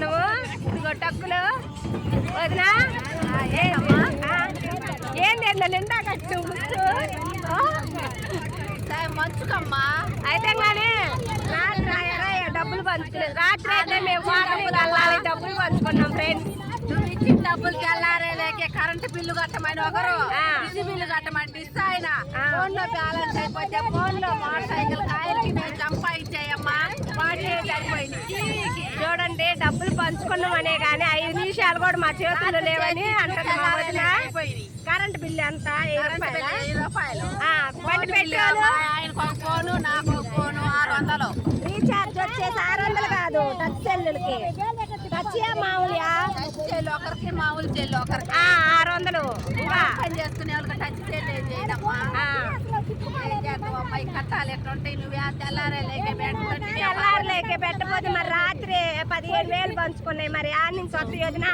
కొన్నాము ఇదిగో టక్కులు. వదినా. ఏంది అన్న నిండా కట్టు? మంచుకమ్మా అయితే కానీ డబ్బులు పంచుకునేది రాత్రి అయితే మేము వాటని వెళ్ళాలి డబ్బులు పంచుకున్నాం ఫ్రెండ్స్ నువ్వు ఇచ్చిన డబ్బులు తెల్లారే లేకే కరెంట్ బిల్లు కట్టమని ఒకరు. బిజీ బిల్లు కట్టమని డిస్ ఆయన. ఫోన్లో బ్యాలెన్స్ అయిపోతే ఫోన్లో మోటార్ సైకిల్ కాయలకి మేము సంపాదించాయమ్మా వాటి సరిపోయింది. పంచుకున్నామనే కానీ ఐదు నిమిషాలు కూడా మా చేతుల్లో లేవని అయిపోయింది కరెంట్ బిల్లు ఎంత? బండి రీఛార్జ్ వచ్చేసి ఆరు వందలు కాదు టచ్ సెల్లులకి. టచ్ మామూలుగా ఒకరికి మామూలు చెల్లి ఒకరికి. ఆరు వందలు. పని చేసుకునే వాళ్ళకి టచ్ కట్టాలి ఎట్లుంటాయి? నువ్వు తెల్లారే లేకే పెట్టకపోతే మరి రాత్రి పదిహేను వేలు పంచుకున్నాయి. మరి ఆ నుంచి వద్ద యోజన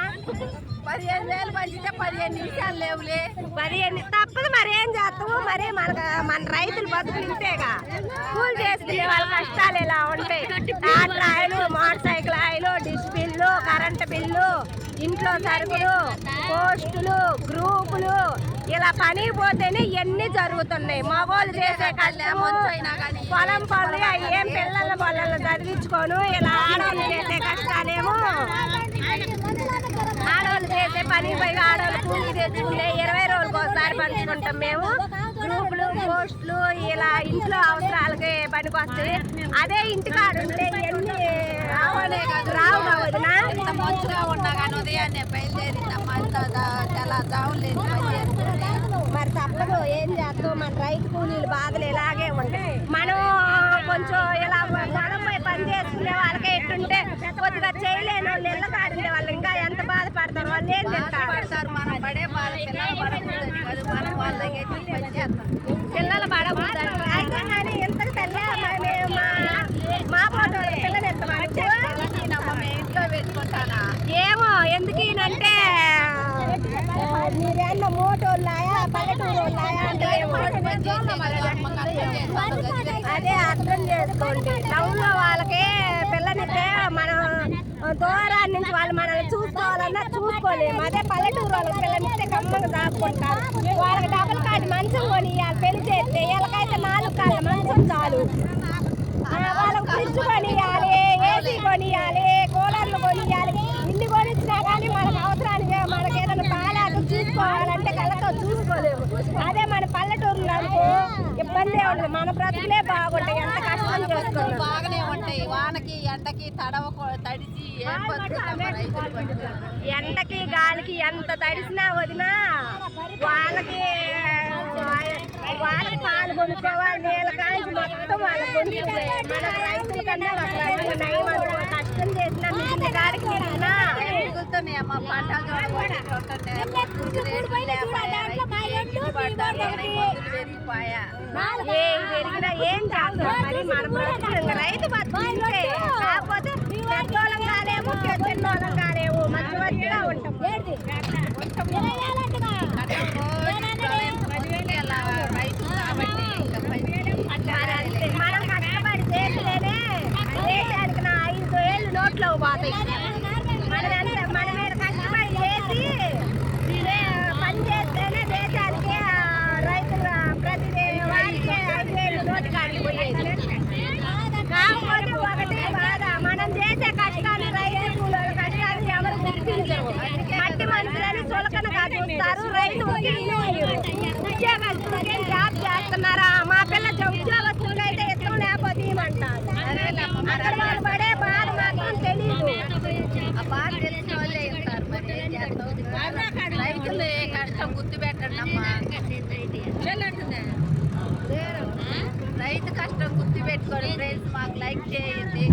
పదిహేను వేలు పంచితే పదిహేను నిమిషాలు లేవులే. పదిహేను తప్పదు మరి ఏం చేస్తాము మరి మనకు మన రైతులు బతుకులు ఇంతేగా. కూలి చేసుకునే వాళ్ళ కష్టాలు ఇలా ఉంటాయి? Tractor oil motor cycle oil dish bill current bill. ఇంట్లో సరుకులు పోస్టులు గ్రూపులు ఇలా పని పోతేనే ఇవన్నీ జరుగుతున్నాయి. మగోళ్ళు చేసే కష్టము పొలం పనులు అవి ఏం పిల్లల పొలాలు చదివించుకోను ఇలా ఆడవాళ్ళు చేసే కష్టాలేమో. ఆడవాళ్ళు చేసే పని పోయి ఆడవాళ్ళు కూలి తెచ్చుకునే ఇరవై రోజులకు ఒకసారి పంచుకుంటాం మేము. గ్రూపులు పోస్టులు ఇలా ఇంట్లో అవసరాలకి పనికి వస్తాయి. అదే ఇంటికాడ ఉంటే ఇవన్నీ రావనే కాదు రావు వదిన ఎంత మంచుగా ఉన్నా కానీ ఉదయాన్నే బయలుదేరిందమ్మా అంత చాలా జాములు లేదు బయలుదేరింది మరి తప్పదు ఏం చేస్తాం మన రైతు కూలీలు బాధలు ఇలాగే ఉంటాయి. మనం కొంచెం ఇలా పొలం పోయి పని చేసుకునే వాళ్ళకే ఎట్టుంటే కొద్దిగా చేయలేని వాళ్ళు ఇళ్ళ వాళ్ళు ఇంకా ఎంత బాధపడతారు? వాళ్ళు ఏం తింటారు? మనం పడే బాధ పిల్లలు పడకూడదు మనం ఎత్తి పని చేస్తాం పిల్లలు పడకూడదు అయితే కానీ ఇంతకు తల్లి మరి మా మా పోటీ పిల్లలు ఎంత నేనమ్మ మీ ఇంట్లో పెట్టుకుంటానా ఏమో ఎందుకంటే మీరేమో మోటోళ్ళాయా? పల్లెటూరు వాళ్ళాయా అంటే. అదే అర్థం చేసుకోండి. టౌన్లో వాళ్ళకి పిల్లనిస్తే మనం దూరాన్ని నుంచి వాళ్ళు మనల్ని చూసుకోవాలన్నా చూసుకోలేము. అదే పల్లెటూరు వాళ్ళకి పిల్లనిస్తే కమ్మగా దాక్కుంటారు. వాళ్ళకి డబుల్ కాడి మంచం కొనియాలి పెళ్ళి చేస్తే వీళ్ళకైతే నాలుగు కాళ్ళ మంచం చాలు. వాళ్ళకి ఫ్రిడ్జ్ కొనియాలి ఇబ్బంది ఉండదు. మన బ్రతుకులే బాగుంటాయి. ఎంత కష్టం చేసుకున్నాం బాగానే ఉంటాయి. వానకి ఎండకి తడవ తడిచి. ఎండకి గాలికి ఎంత తడిసినా వదినా వాళ్ళకి వాళ్ళకి పాలు కొనుక్కోవాలి నీళ్ళ కాంచి మొత్తం వాళ్ళకి కొనుక్కోవాలి మన రైతుల కన్నా. కష్టం చేసినా మిగిలిన గాడికి మిగిలినా మిగులుతున్నాయి అమ్మ. పంటలు చూడబోతుంటే ఏం ఏం మరి మన బ్రతుకులు ఇంకా రైతు బతుకుంటే కాకపోతే పెద్దోళ్ళం కాలేము చిన్నోళ్ళం కాలేము మధ్యవర్తిగా ఉంటాం రైతు కాబట్టి ఇంకా పని మరి అంతే. మనం కష్టపడి చేస్తేనే దేశానికి నా ఐదు ఏళ్ళు నోట్లో పోతాయి మనం ఎంత మన మీద కష్టపడి చేసి ఇదే పని చేస్తేనే దేశానికి ఆ, రైతుల ప్రతి వారికి ఐదు ఏళ్ళు నోటి కాడికి పోయేది కాకపోతే ఒకటి బాధ మనం చేసే కష్టాలు రైతు కూలీల కష్టాలు ఎవరు గుర్తించరు మట్టి మనుషులని చులకనగా చూస్తారు రైతు ఉద్యోగస్తులకి జాబ్ చేస్తున్నారా? మా పిల్ల ఉద్యోగస్తులకి అయితే ఇష్టం లేకపోతే అక్కడ వాళ్ళు పడే బాధ మాత్రం తెలియదు ఆ బాధ తెలిసిన వాళ్ళే ఇస్తారు. మరి ఏం చేస్తాం రైతులు కష్టం గుర్తు పెట్టండి అమ్మా. రైతు కష్టం గుర్తు పెట్టుకోండి ఫ్రెండ్స్. మాకు లైక్ చేయండి.